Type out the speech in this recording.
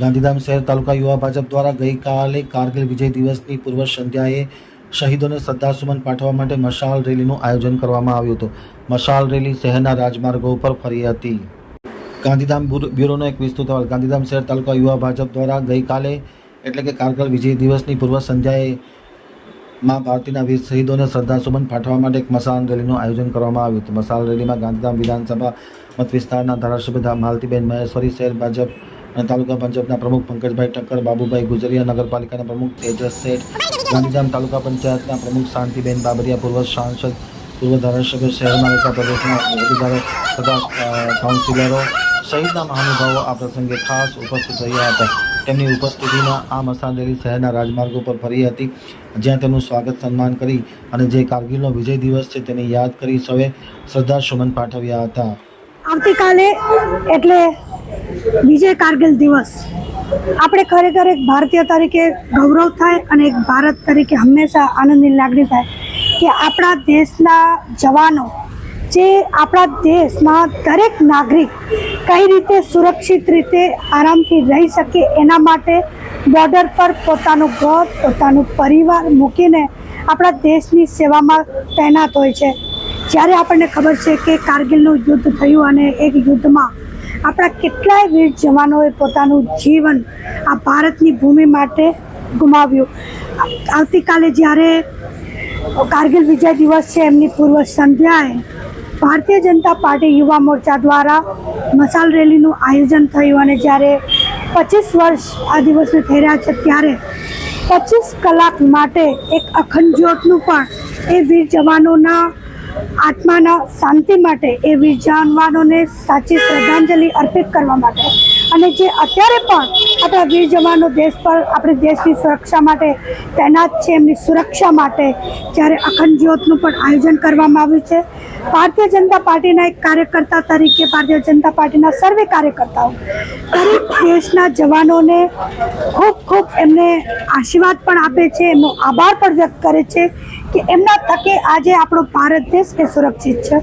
ગાંધીધામ શહેર તાલુકા યુવા ભાજપ દ્વારા ગઈકાલે કારગિલ વિજય દિવસની પૂર્વ સંધ્યાએ શહીદોને શ્રદ્ધાસુમન પાઠવવા માટે મશાલ રેલીનું આયોજન કરવામાં આવ્યું હતું. મશાલ રેલી શહેરના રાજમાર્ગો ઉપર ફરી હતી. ગાંધીધામ બ્યુરો- બ્યુરોનો એક વિસ્તૃત અહેવાલ. ગાંધીધામ શહેર તાલુકા યુવા ભાજપ દ્વારા ગઈકાલે, એટલે કે કારગિલ વિજય દિવસની પૂર્વ સંધ્યાએ માં ભારતીના વીર શહીદોને શ્રદ્ધાસુમન પાઠવવા માટે એક મશાલ રેલીનું આયોજન કરવામાં આવ્યું હતું. મશાલ રેલીમાં ગાંધીધામ વિધાનસભા મત વિસ્તારના ધારાસભ્ય માલતીબેન મહેશ્વરી, શહેર ભાજપ અને તાલુકા પંચાયતના પ્રમુખ પંકજભાઈ ઠક્કર બાબુભાઈ ગુજરિયા, નગરપાલિકાના પ્રમુખ તેજસ શેઠ, ગાંધીધામ તાલુકા પંચાયતના પ્રમુખ શાંતિબેન બાબરિયા, પૂર્વ સાંસદ, પૂર્વ ધારાસભ્ય શહેરના રહેતા પ્રદેશના હોદ્દેદારો તથા કાઉન્સિલરો સહિતના મહાનુભાવો આ પ્રસંગે ખાસ ઉપસ્થિત રહ્યા હતા. તેમની ઉપસ્થિતિમાં આ મસાદેરી શહેરના રાજમાર્ગો પર ફરી હતી. જ્યાં તેમનું સ્વાગત સન્માન કરી અને જે કારગિલનો વિજય દિવસ છે તેને યાદ કરી સૌએ શ્રદ્ધાસુમન પાઠવ્યા હતા. આવતીકાલે એટલે વિજય કારગિલ દિવસ. આપણે ખરેખર એક ભારતીય તરીકે ગૌરવ થાય અને એક ભારત તરીકે હંમેશા આનંદની લાગણી થાય કે આપણા દેશના જવાનો, જે આપણા દેશમાં દરેક નાગરિક કઈ રીતે સુરક્ષિત રીતે આરામથી રહી શકે એના માટે બોર્ડર પર પોતાનું ઘર, પોતાનું પરિવાર મૂકીને આપણા દેશની સેવામાં તૈનાત હોય છે. જ્યારે આપણને ખબર છે કે કારગિલનું યુદ્ધ થયું અને એક યુદ્ધમાં આપણા કેટલાય વીર જવાનોએ પોતાનું જીવન આ ભારતની ભૂમિ માટે ગુમાવ્યું. આવતીકાલે જ્યારે કારગિલ વિજય દિવસ છે, એમની પૂર્વ સંધ્યાએ ભારતીય જનતા પાર્ટી યુવા મોરચા દ્વારા મસાલ રેલીનું આયોજન થયું અને જ્યારે પચીસ વર્ષ આ દિવસને થઈ રહ્યા છે, ત્યારે પચીસ કલાક માટે એક અખંડ જ્યોતનું પણ એ વીર જવાનોના આત્માના શાંતિ માટે એ વીર જવાનોને સાચી શ્રદ્ધાંજલિ અર્પિત કરવા માટે. અને જે અત્યારે પણ આપણા વીર જવાનો દેશ પર આપણી દેશની સુરક્ષા માટે, તૈનાત છે એમની સુરક્ષા માટે, જ્યારે અખંડ જ્યોતનું પણ આયોજન કરવામાં આવ્યું છે. ભારતીય જનતા પાર્ટીના એક કાર્યકર્તા તરીકે, ભારતીય જનતા પાર્ટીના સર્વે કાર્યકર્તાઓ, દરેક દેશના જવાનોને ખૂબ ખૂબ એમને આશીર્વાદ પણ આપે છે, એમનો આભાર પણ વ્યક્ત કરે છે. કે એમના તકે આજે આપણો ભારત દેશ કે સુરક્ષિત છે?